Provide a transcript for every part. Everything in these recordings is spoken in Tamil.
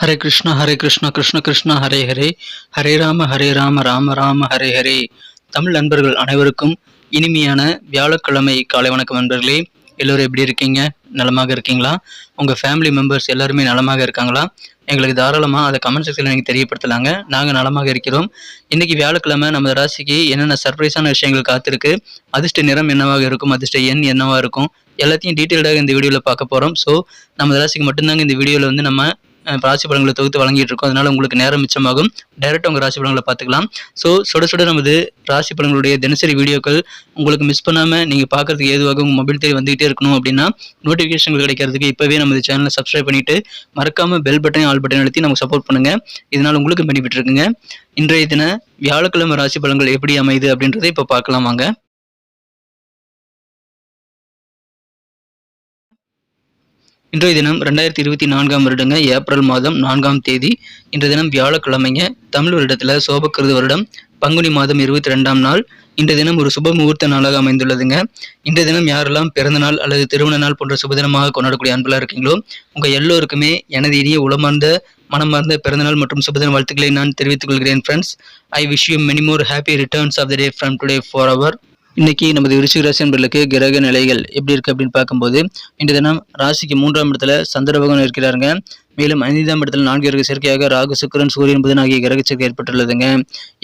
ஹரே கிருஷ்ணா ஹரே கிருஷ்ணா கிருஷ்ண கிருஷ்ணா ஹரே ஹரே. ஹரே ராம ஹரே ராம ராம ராம ஹரே ஹரே. தமிழ் நண்பர்கள் அனைவருக்கும் இனிமையான வியாழக்கிழமை காலை வணக்கம் நண்பர்களே. எல்லோரும் எப்படி இருக்கீங்க? நலமாக இருக்கீங்களா? உங்கள் ஃபேமிலி மெம்பர்ஸ் எல்லாருமே நலமாக இருக்காங்களா? எங்களுக்கு தாராளமாக அதை கமெண்ட் செக்ஷனில் நீங்கள் தெரியப்படுத்தலாங்க. நாங்கள் நலமாக இருக்கிறோம். இன்றைக்கி வியாழக்கிழமை நம்ம ராசிக்கு என்னென்ன சர்ப்ரைஸான விஷயங்கள் காத்திருக்கு? அதிர்ஷ்ட நிறம் என்னவாக இருக்கும்? அதிர்ஷ்ட எண் என்னவாக இருக்கும்? எல்லாத்தையும் டீட்டெயில்டாக இந்த வீடியோவில் பார்க்க போகிறோம் ஸோ நம்ம ராசிக்கு மட்டும்தாங்க இந்த வீடியோவில் வந்து நம்ம ராசி பலன்களை தொகுத்து வழங்கிட்டு இருக்கோம். அதனால உங்களுக்கு நேரம் மிச்சமாகும். டைரெக்டாக உங்கள் ராசி பலன்களை பார்த்துக்கலாம். ஸோ சுட சுட நமது ராசி பலன்களுடைய தினசரி வீடியோக்கள் உங்களுக்கு மிஸ் பண்ணாமல் நீங்கள் பார்க்கறதுக்கு ஏதுவாக உங்கள் மொபைல் தேடி வந்துகிட்டே இருக்கணும் அப்படின்னா நோட்டிஃபிகேஷன் கிடைக்கிறதுக்கு இப்போவே நம்ம சேனலை சப்ஸ்கிரைப் பண்ணிட்டு மறக்காமல் பெல் பட்டன் ஆல் பட்டன் அழுத்தி நமக்கு சப்போர்ட் பண்ணுங்க. இதனால் உங்களுக்கு பெனிஃபிட் இருக்குங்க. இன்றைய தின வியாழக்கிழமை ராசி பலன்கள் எப்படி அமையுது அப்படின்றத இப்போ பார்க்கலாம் வாங்க. இன்றைய தினம் ரெண்டாயிரத்தி இருபத்தி நான்காம் வருடங்க ஏப்ரல் மாதம் நான்காம் தேதி. இன்றைய தினம் வியாழக்கிழமைங்க தமிழ் வருடத்தில் சோபக்கிருது வருடம் பங்குனி மாதம் இருபத்தி ரெண்டாம் நாள். இன்றைய தினம் ஒரு சுப முகூர்த்த நாளாக அமைந்துள்ளதுங்க. இன்றைய தினம் யாரெல்லாம் பிறந்த நாள் அல்லது திருமண நாள் போன்ற சுபதினமாக கொண்டாடக்கூடிய அன்பெல்லாம் இருக்கீங்களோ உங்கள் எல்லோருக்குமே எனது இனிய உளமார்ந்த மனமார்ந்த பிறந்தநாள் மற்றும் சுபதின வாழ்த்துக்களை நான் தெரிவித்துக் கொள்கிறேன் friends I wish you many more happy returns of the day from today for our இன்னைக்கு நமது விருச்சிக ராசி என்பர்களுக்கு கிரக நிலைகள் எப்படி இருக்கு அப்படின்னு பார்க்கும்போது இன்றைய தினம் ராசிக்கு மூன்றாம் இடத்துல சந்திர பகவான் இருக்கிறாருங்க. மேலும் ஐந்தாம் இடத்துல நான்கு கிரக சேர்க்கையாக ராகு சுக்கரன் சூரியன் புதன் ஆகிய கிரக சேர்க்கை ஏற்பட்டுள்ளதுங்க.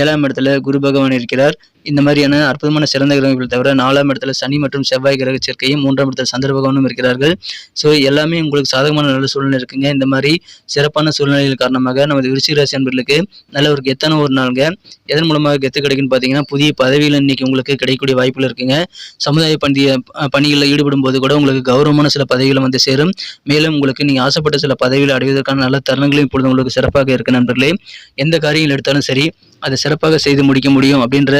ஏழாம் இடத்துல குரு பகவான் இருக்கிறார். இந்த மாதிரியான அற்புதமான சிறந்த கிரகங்கள் தவிர நாலாம் இடத்துல சனி மற்றும் செவ்வாய் கிரக சேர்க்கையும் மூன்றாம் இடத்துல சந்திர பகவானும் இருக்கிறார்கள். ஸோ எல்லாமே உங்களுக்கு சாதகமான நல்ல சூழ்நிலை இருக்குங்க. இந்த மாதிரி சிறப்பான சூழ்நிலைகள் காரணமாக நமது விருச்சிக ராசி அன்பர்களுக்கு நல்ல ஒரு கெத்தான ஒரு நாளுங்க. எதன் மூலமாக கெத்து கிடைக்குன்னு பார்த்தீங்கன்னா புதிய பதவிகள் இன்னைக்கு உங்களுக்கு கிடைக்கக்கூடிய வாய்ப்புகள் இருக்குங்க. சமுதாய பண்டிய பணிகளில் ஈடுபடும் போது கூட உங்களுக்கு கௌரவமான சில பதவிகளை வந்து சேரும். மேலும் உங்களுக்கு நீங்கள் ஆசைப்பட்ட சில அடைவதற்கான நல்ல தருணங்களும் இப்பொழுது உங்களுக்கு சிறப்பாக இருக்கு நண்பர்களே. எந்த காரியங்கள் எடுத்தாலும் சரி அதை சிறப்பாக செய்து முடிக்க முடியும் அப்படின்ற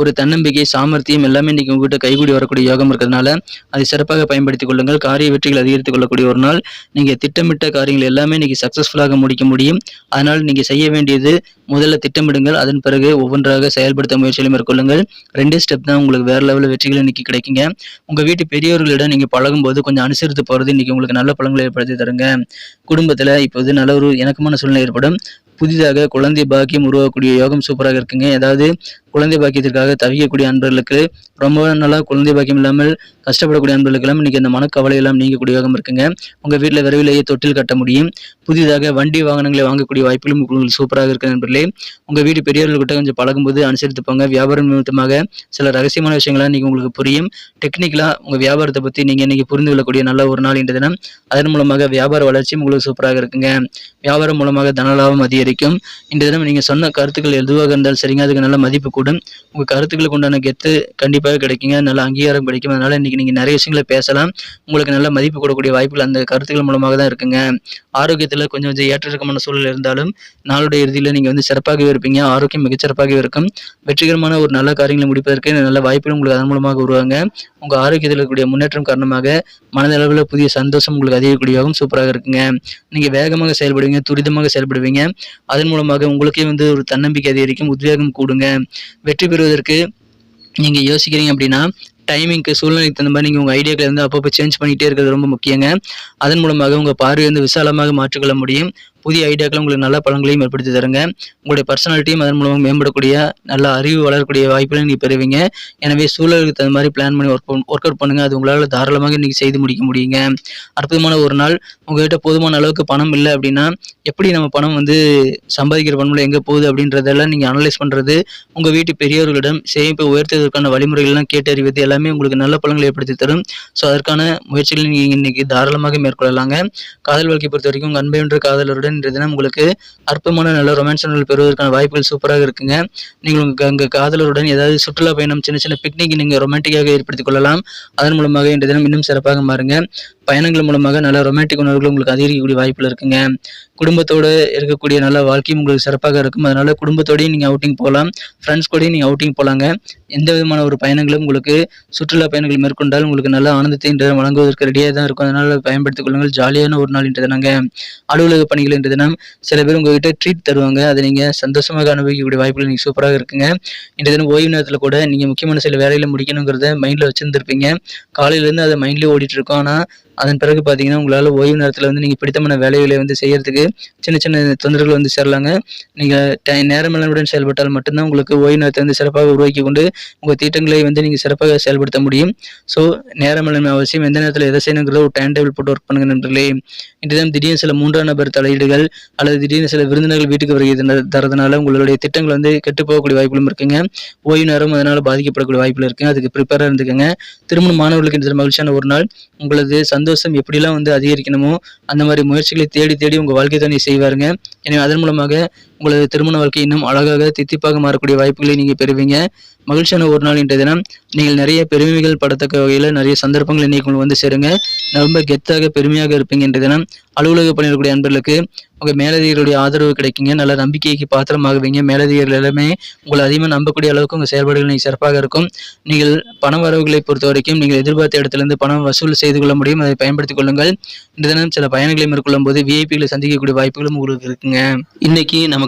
ஒரு தன்னம்பிக்கை சாமர்த்தியம் எல்லாமே இன்றைக்கி உங்ககிட்ட கைகூடி வரக்கூடிய யோகம் இருக்கிறதுனால அதை சிறப்பாக பயன்படுத்திக் கொள்ளுங்கள். காரிய வெற்றிகள் அதிகரித்துக் கொள்ளக்கூடிய ஒரு நாள். நீங்கள் திட்டமிட்ட காரியங்கள் எல்லாமே இன்றைக்கி சக்ஸஸ்ஃபுல்லாக முடிக்க முடியும். அதனால் நீங்கள் செய்ய வேண்டியது முதல்ல திட்டமிடுங்கள். அதன் பிறகு ஒவ்வொன்றாக செயல்படுத்த முயற்சியிலும் மேற்கொள்ளுங்கள். ரெண்டே ஸ்டெப் தான் உங்களுக்கு வேறு லெவலில் வெற்றிகள் இன்னைக்கு கிடைக்குங்க. உங்கள் வீட்டு பெரியவர்களிடம் நீங்கள் பழகும்போது கொஞ்சம் அனுசரித்து போகிறது இன்றைக்கி உங்களுக்கு நல்ல பலன்களை ஏற்படுத்தி தருங்க. குடும்பத்தில் இப்போது நல்ல ஒரு இணக்கமான சூழ்நிலை ஏற்படும். புதிதாக குழந்தை பாக்கியம் உருவாக்கக்கூடிய யோகம் சூப்பராக இருக்குங்க. ஏதாவது குழந்தை பாக்கியத்திற்காக தவிக்கக்கூடிய அன்பர்களுக்கு ரொம்ப நாளாக குழந்தை பாக்கியம் இல்லாமல் கஷ்டப்படக்கூடிய அன்பர்களுக்கெல்லாம் இன்னைக்கு இந்த மனக்கவலை எல்லாம் நீங்கக்கூடிய யோகம் இருக்குங்க. உங்கள் வீட்டில் விரைவிலேயே தொட்டில் கட்ட முடியும். புதிதாக வண்டி வாகனங்களை வாங்கக்கூடிய வாய்ப்புகளும் உங்களுக்கு சூப்பராக இருக்கு நண்பர்களே. உங்கள் வீட்டு பெரியவர்கள்கிட்ட கொஞ்சம் பழகும்போது அனுசரித்து போங்க. வியாபாரம் நிமித்தமாக சில ரகசியமான விஷயங்கள்லாம் இன்னைக்கு உங்களுக்கு புரியும். டெக்னிக்கலாக உங்கள் வியாபாரத்தை பற்றி நீங்கள் இன்றைக்கி புரிந்து கொள்ளக்கூடிய நல்ல ஒரு நாள் என்ற தினம். அதன் மூலமாக வியாபார வளர்ச்சியும் உங்களுக்கு சூப்பராக இருக்குங்க. வியாபாரம் மூலமாக தனலாபம் அதிகரிக்கும். இந்த தினம் நீங்கள் சொன்ன கருத்துக்கள் எதுவாக இருந்தாலும் சரிங்க. அதுக்கு நல்ல மதிப்பு கூடும் உங்கள் கருத்துக்களுக்கு உண்டான கெத்து கண்டிப்பாக கிடைக்குங்க. நல்ல அங்கீகாரம் கிடைக்கும் அதனால் இன்றைக்கி நீங்கள் நிறைய விஷயங்களை பேசலாம். உங்களுக்கு நல்ல மதிப்பு கொடுக்கக்கூடிய வாய்ப்புகள் அந்த கருத்துக்கள் மூலமாக தான் இருக்குங்க. ஆரோக்கியத்தில் கொஞ்சம் கொஞ்சம் ஏற்ற சூழல் இருந்தாலும் நாளுடைய இறுதியில் நீங்கள் வந்து சிறப்பாகவே இருப்பீங்க. ஆரோக்கியம் மிகச்சிறப்பாகவே இருக்கும். வெற்றிகரமான ஒரு நல்ல காரியங்களை முடிப்பதற்கு நல்ல வாய்ப்புகள் உங்களுக்கு அதன் மூலமாக உருவாங்க. உங்கள் ஆரோக்கியத்தில் இருக்கக்கூடிய முன்னேற்றம் காரணமாக மனதளவில் புதிய சந்தோஷம் உங்களுக்கு அதிகக்கூடியவும் சூப்பராக இருக்குங்க. நீங்கள் வேகமாக செயல்படுவீங்க துரிதமாக செயல்படுவீங்க. அதன் மூலமாக உங்களுக்கே வந்து ஒரு தன்னம்பிக்கை அதிகரிக்கும் உத்வேகம் கூடுங்க. வெற்றி பெறுவதற்கு நீங்க யோசிக்கிறீங்க அப்படின்னா டைமிங்க்கு சூழ்நிலைக்கு தகுந்த மாதிரி நீங்கள் உங்கள் ஐடியாக்களை வந்து அப்பப்போ சேஞ்ச் பண்ணிகிட்டே இருக்கிறது ரொம்ப முக்கியங்க. அதன் மூலமாக உங்கள் பார்வை வந்து விசாலமாக மாற்றிக்கொள்ள முடியும். புதிய ஐடியாக்கள் உங்களுக்கு நல்ல பலன்களையும் ஏற்படுத்தி தருங்க. உங்களுடைய பர்சனாலிட்டியும் அதன் மூலமாக மேம்படக்கூடிய நல்ல அறிவு வளரக்கூடிய வாய்ப்புகளை நீங்கள் பெறுவீங்க. எனவே சூழலுக்கு தகுந்த மாதிரி பிளான் பண்ணி ஒர்க் ஒர்க் அவுட் பண்ணுங்கள் அது உங்களால் தாராளமாக இன்றைக்கி செய்து முடிக்க முடியுங்க. அற்புதமான ஒரு நாள். உங்கள்கிட்ட போதுமான அளவுக்கு பணம் இல்லை அப்படின்னா எப்படி நம்ம பணம் வந்து சம்பாதிக்கிற பணம்ல எங்கே போகுது அப்படின்றதெல்லாம் நீங்கள் அனலைஸ் பண்ணுறது உங்கள் வீட்டு பெரியவர்களிடம் சேமிப்பை உயர்த்துவதற்கான வழிமுறைகள்லாம் கேட்டறிவது எல்லாமே உங்களுக்கு நல்ல பலன்களை ஏற்படுத்தி தரும். ஸோ அதற்கான முயற்சிகளை நீங்கள் இன்னைக்கு தாராளமாக மேற்கொள்ளலாங்க. காதல் வாழ்க்கை பொறுத்த வரைக்கும் உங்கள் அன்பை என்ற காதலருடன் அப்படின்றதுனா தினம் உங்களுக்கு அற்பமான நல்ல ரொமான்ஸ் பெறுவதற்கான வாய்ப்புகள் சூப்பராக இருக்குங்க. நீங்கள் உங்கள் உங்கள் காதலருடன் ஏதாவது சுற்றுலா பயணம் சின்ன சின்ன பிக்னிக் நீங்கள் ரொமான்டிக்காக ஏற்படுத்திக் கொள்ளலாம். அதன் மூலமாக இன்றைய தினம் இன்னும் சிறப்பாக மாறுங்க. பயணங்கள் மூலமாக நல்ல ரொமான்டிக் உணர்வுகள் உங்களுக்கு அதிகரிக்கக்கூடிய வாய்ப்பில் இருக்குங்க. குடும்பத்தோடு இருக்கக்கூடிய நல்ல வாழ்க்கையும் உங்களுக்கு சிறப்பாக இருக்கும். அதனால் குடும்பத்தோடயும் நீங்கள் அவுட்டிங் போகலாம். ஃப்ரெண்ட்ஸ் கூடயும் நீங்கள் அவுட்டிங் போகலாங்க எந்த விதமான ஒரு பயணங்களும் உங்களுக்கு சுற்றுலா பயணங்கள் மேற்கொண்டால் உங்களுக்கு நல்ல ஆனந்தத்தை இன்று வழங்குவதற்கு ரெடியாக தான் இருக்கும். அதனால் பயன்படுத்திக் கொள்ளுங்கள். ஜாலியான ஒரு நாள் இன்று தினங்க. அலுவலக பணிகள் இன்று தினம் சில பேர் உங்ககிட்ட ட்ரீட் தருவாங்க. அதை நீங்கள் சந்தோஷமாக அனுபவிக்கக்கூடிய வாய்ப்புகள் நீங்கள் சூப்பராக இருக்குங்க. இன்றைய தினம் ஓய்வு நேரத்தில் கூட நீங்கள் முக்கியமான சில வேலைகளை முடிக்கணுங்கிறத மைண்டில் வச்சுருந்துருப்பீங்க. காலையிலேருந்து அதை மைண்ட்லேயே ஓடிட்டு இருக்கோம். ஆனால் அதன் பிறகு பார்த்தீங்கன்னா உங்களால் ஓய்வு நேரத்தில் வந்து நீங்கள் பிடித்தமான வேலைகளை வந்து செய்கிறதுக்கு சின்ன சின்ன தொந்தரவுகள் வந்து சேரலாங்க. நீங்கள் டை நேரமில்லாமையுடன் செயல்பட்டால் மட்டும்தான் உங்களுக்கு ஓய்வு நேரத்தை வந்து சிறப்பாக உருவாக்கி கொண்டு உங்கள் திட்டங்களை வந்து நீங்கள் சிறப்பாக செயல்படுத்த முடியும். ஸோ நேரமில்லாமை அவசியம். எந்த நேரத்தில் எதை செய்யணுங்கிறத ஒரு டைம் டேபிள் போட்டு ஒர்க் பண்ணுங்க நண்பர்களே. இன்றுதான் திடீர்னு சில மூன்றாம் நபர் தலையீடுகள் அல்லது திடீர்னு சில விருந்தினர்கள் வீட்டுக்கு வருகை தரதுனால உங்களுடைய திட்டங்கள் வந்து கெட்டு போகக்கூடிய வாய்ப்புகளும் இருக்குங்க. ஓய்வு நேரம் அதனால் பாதிக்கப்படக்கூடிய வாய்ப்புகள் இருக்குங்க. அதுக்கு ப்ரிப்பேராக இருந்துக்கங்க. திருமண மாணவர்களுக்கு இந்த மகிழ்ச்சியான ஒரு நாள். உங்களது சந்தோஷம் எப்படிலாம் வந்து அதிகரிக்கணுமோ அந்த மாதிரி முயற்சிகளை தேடி தேடி உங்கள் வாழ்க்கை துணை செய்வாருங்க. எனவே அதன் மூலமாக உங்களது திருமண வாழ்க்கை இன்னும் அழகாக தித்திப்பாக மாறக்கூடிய வாய்ப்புகளை நீங்கள் பெறுவீங்க. மகிழ்ச்சியான ஒரு நாள் இன்றைய தினம். நீங்கள் நிறைய பெருமைகள் படத்தக்க வகையில் நிறைய சந்தர்ப்பங்கள் இன்னைக்கு வந்து சேருங்க. ரொம்ப கெத்தாக பெருமையாக இருப்பீங்க இன்றைய தினம். அலுவலக பணியிடக்கூடிய அன்பர்களுக்கு உங்கள் மேலதிகாரிகளுடைய ஆதரவு கிடைக்குங்க. நல்ல நம்பிக்கைக்கு பாத்திரமாகுவீங்க. மேலதிகாரிகள் எல்லாமே உங்களை அதிகமாக நம்பக்கூடிய அளவுக்கு உங்கள் செயல்பாடுகள் நீங்கள் சிறப்பாக இருக்கும். நீங்கள் பண வரவுகளை பொறுத்த வரைக்கும் நீங்கள் எதிர்பார்த்த இடத்துலேருந்து பணம் வசூல் செய்து கொள்ள முடியும். அதை பயன்படுத்திக் கொள்ளுங்கள். இந்த தினம் சில பயணங்களை மேற்கொள்ளும் போது விஐபிகளை சந்திக்கக்கூடிய வாய்ப்புகளும் உங்களுக்கு இருக்குங்க. இன்னைக்கு நமக்கு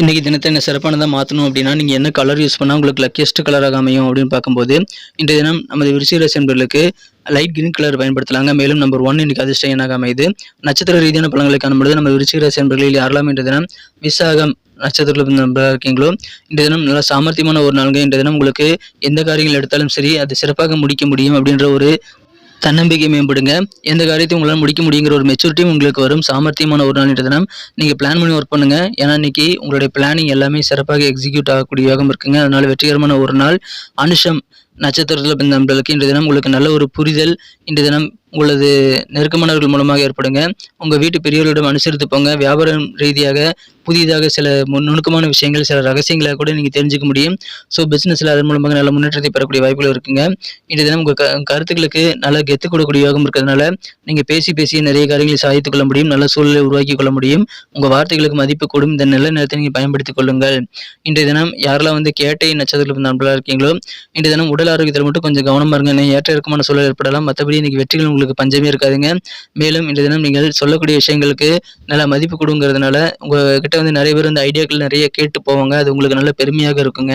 இன்றைக்கி தினத்தை என்ன சிறப்பானதாக மாற்றணும் அப்படின்னா நீங்கள் என்ன கலர் யூஸ் பண்ணால் உங்களுக்கு லக்கியஸ்ட் கலராக அமையும் அப்படின்னு பார்க்கும்போது இன்றைய தினம் நமது விருச்சிக என்பர்களுக்கு லைட் கிரீன் கலர் பயன்படுத்தலாங்க. மேலும் நம்பர் ஒன் இன்றைக்கி அதிர்ஷ்ட எண்ணாக அமையுது. நட்சத்திர ரீதியான பழங்களை காணும்போது நம்ம விருச்சிக என்பர்களில் யாரெல்லாம் இன்றைய தினம் விசாகம் நட்சத்திரத்தில் நம்பராக இருக்கீங்களோ இன்றைய தினம் நல்ல சாமர்த்தியமான ஒரு நாளுங்க. இன்றைய தினம் உங்களுக்கு எந்த காரியங்கள் எடுத்தாலும் சரி அது சிறப்பாக முடிக்க முடியும் அப்படின்ற ஒரு தன்னம்பிக்கை மேம்படுங்க. எந்த காரியத்தையும் உங்களால் முடிக்க முடியுங்கிற ஒரு மெச்சூரிட்டியும் உங்களுக்கு வரும். சாமர்த்தியமான ஒரு நாள் தினம். நீங்கள் பிளான் பண்ணி ஒர்க் பண்ணுங்கள் ஏன்னா இன்னைக்கு உங்களுடைய பிளானிங் எல்லாமே சிறப்பாக எக்ஸிக்யூட் ஆகக்கூடிய யோகம் இருக்குங்க. அதனால் வெற்றிகரமான ஒரு நாள். அனுஷம் நட்சத்திரத்தில் பிறந்த நண்பர்களுக்கு இன்று தினம் உங்களுக்கு நல்ல ஒரு புரிதல் இன்று தினம் உங்களது நெருக்கமானவர்கள் மூலமாக ஏற்படுங்க. உங்கள் வீட்டு பெரியவர்களிடம் அனுசரித்து போங்க. வியாபாரம் ரீதியாக புதிதாக சில மு- நுணுக்கமான விஷயங்கள் சில ரகசியங்களை கூட நீங்கள் தெரிஞ்சுக்க முடியும். ஸோ பிஸ்னஸில் அதன் மூலமாக நல்ல முன்னேற்றத்தை பெறக்கூடிய வாய்ப்புகள் இருக்குங்க. இன்று தினம் உங்கள் க கருத்துக்களுக்கு நல்ல கெத்து கொடுக்கக்கூடிய யோகம் இருக்கிறதுனால நீங்கள் பேசி பேசி நிறைய காரியங்களை சாதித்துக் கொள்ள முடியும். நல்ல சூழலை உருவாக்கி கொள்ள முடியும். உங்கள் வார்த்தைகளுக்கு மதிப்பு கூடும். இந்த நல்ல நேரத்தை நீங்கள் பயன்படுத்திக் கொள்ளுங்கள். இன்றைய தினம் யாரெல்லாம் வந்து கேட்டை நட்சத்திரத்தில் நண்பர்களாக இருக்கீங்களோ இன்றைய தினம் உடல் ஆரோக்கியத்தில் மட்டும் கொஞ்சம் கவனமாக இருங்க. நீங்கள் ஏற்ற இறக்கமான சூழல் ஏற்படலாம். மற்றபடி இன்னைக்கு வெற்றிகள் உங்களுக்கு பஞ்சமே இருக்காதுங்க. மேலும் இன்றைய தினம் நீங்கள் சொல்லக்கூடிய விஷயங்களுக்கு நல்ல மதிப்பு கொடுங்கிறதுனால உங்கள் கிட்டே வந்து நிறைய பேர் வந்து ஐடியாக்கள் நிறைய கேட்டு போவாங்க. அது உங்களுக்கு நல்ல பெருமையாக இருக்குங்க.